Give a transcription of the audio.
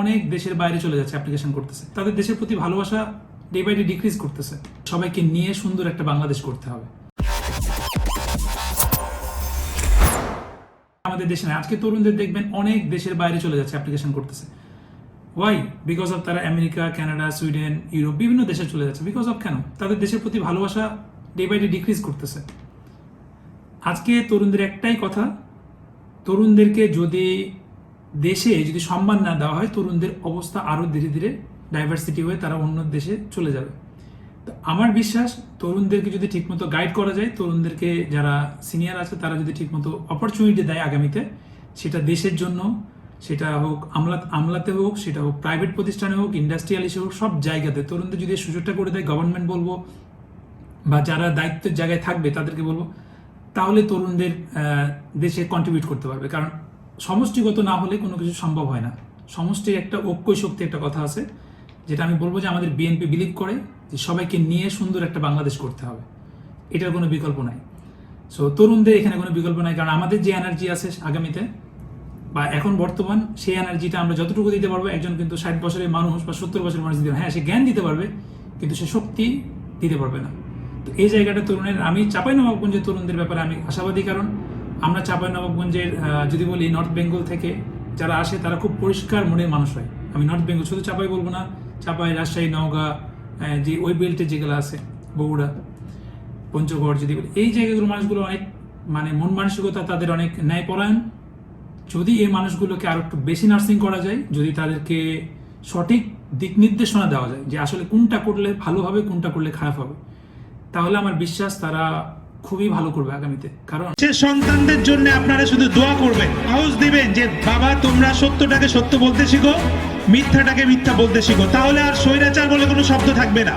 অনেক দেশের বাইরে চলে যাচ্ছে অ্যাপ্লিকেশন করতেছে। তাদের দেশের প্রতি ভালোবাসা ডে বাই ডে ডিক্রিজ করতেছে। সবাইকে নিয়ে সুন্দর একটা বাংলাদেশ করতে হবে। আমাদের দেশে আজকে তরুণদের দেখবেন অনেক দেশের বাইরে চলে যাচ্ছে অ্যাপ্লিকেশন করতেছে। ওয়াই বিকজ অফ তারা আমেরিকা, কানাডা, সুইডেন, ইউরোপ বিভিন্ন দেশে চলে যাচ্ছে। বিকজ অফ কেন? তাদের দেশের প্রতি ভালোবাসা ডে বাই ডে ডিক্রিজ করতেছে। আজকে তরুণদের একটাই কথা, তরুণদেরকে যদি দেশে যদি সম্মান না দেওয়া হয়, তরুণদের অবস্থা আরও ধীরে ধীরে ডাইভার্সিটি হয়ে তারা অন্য দেশে চলে যাবে। তো আমার বিশ্বাস, তরুণদেরকে যদি ঠিকমতো গাইড করা যায়, তরুণদেরকে যারা সিনিয়র আছে, তারা যদি ঠিকমতো অপরচুনিটি দেয় আগামীতে, সেটা দেশের জন্য, সেটা হোক আমলা আমলাতে হোক, সেটা হোক প্রাইভেট প্রতিষ্ঠানে হোক ইন্ডাস্ট্রিয়াল ইস্যু হোক, সব জায়গাতে তরুণদের যদি সুযোগটা করে দেয় গভর্নমেন্ট বলব, বা যারা দায়িত্বের জায়গায় থাকবে তাদেরকে বলব, তাহলে তরুণদের দেশে কন্ট্রিবিউট করতে পারবে। কারণ সমষ্টিগত না হলে কোনো কিছু সম্ভব হয় না। সমষ্টির একটা ঐক্য শক্তি একটা কথা আছে, যেটা আমি বলব যে আমাদের বিএনপি বিলিভ করে যে সবাইকে নিয়ে সুন্দর একটা বাংলাদেশ করতে হবে। এটার কোনো বিকল্প নাই। সো তরুণদের এখানে কোনো বিকল্প নাই, কারণ আমাদের যে এনার্জি আছে আগামীতে বা এখন বর্তমান, সেই এনার্জিটা আমরা যতটুকু দিতে পারব, একজন কিন্তু ষাট বছরের মানুষ বা সত্তর বছরের মানুষ দিতে হ্যাঁ সে জ্ঞান দিতে পারবে, কিন্তু সে শক্তি দিতে পারবে না। তো এই জায়গাটা তরুণের, আমি চাপাই নবাবগঞ্জের তরুণদের ব্যাপারে আমি আশাবাদী, কারণ আমরা চাপাই নবাবগঞ্জের যদি বলি নর্থ বেঙ্গল থেকে যারা আসে, তারা খুব পরিষ্কার মনের মানুষ হয়। আমি নর্থ বেঙ্গল শুধু চাপাই বলব না, চাপাই, রাজশাহী, নওগাঁ যে ওই বেল্টে যেগুলো আছে, বগুড়া, পঞ্চগড়, যদি বলি, এই জায়গাগুলোর মানুষগুলো অনেক মানে মন মানসিকতা তাদের অনেক ন্যায়পরায়ণ। যদি এই মানুষগুলোকে আরও একটু বেশি নার্সিং করা যায়, যদি তাদেরকে সঠিক দিক নির্দেশনা দেওয়া যায় যে আসলে কোনটা করলে ভালো হবে, কোনটা করলে খারাপ হবে, তাহলে আমার বিশ্বাস তারা খুবই ভালো করবে আগামীতে। কারণ সে সন্তানদের জন্য আপনারা শুধু দোয়া করবেন সাহস দিবেন যে, বাবা, তোমরা সত্যটাকে সত্য বলতে শিখো, মিথ্যাটাকে মিথ্যা বলতে শিখো। তাহলে আর স্বৈরাচার বলে কোনো শব্দ থাকবে না।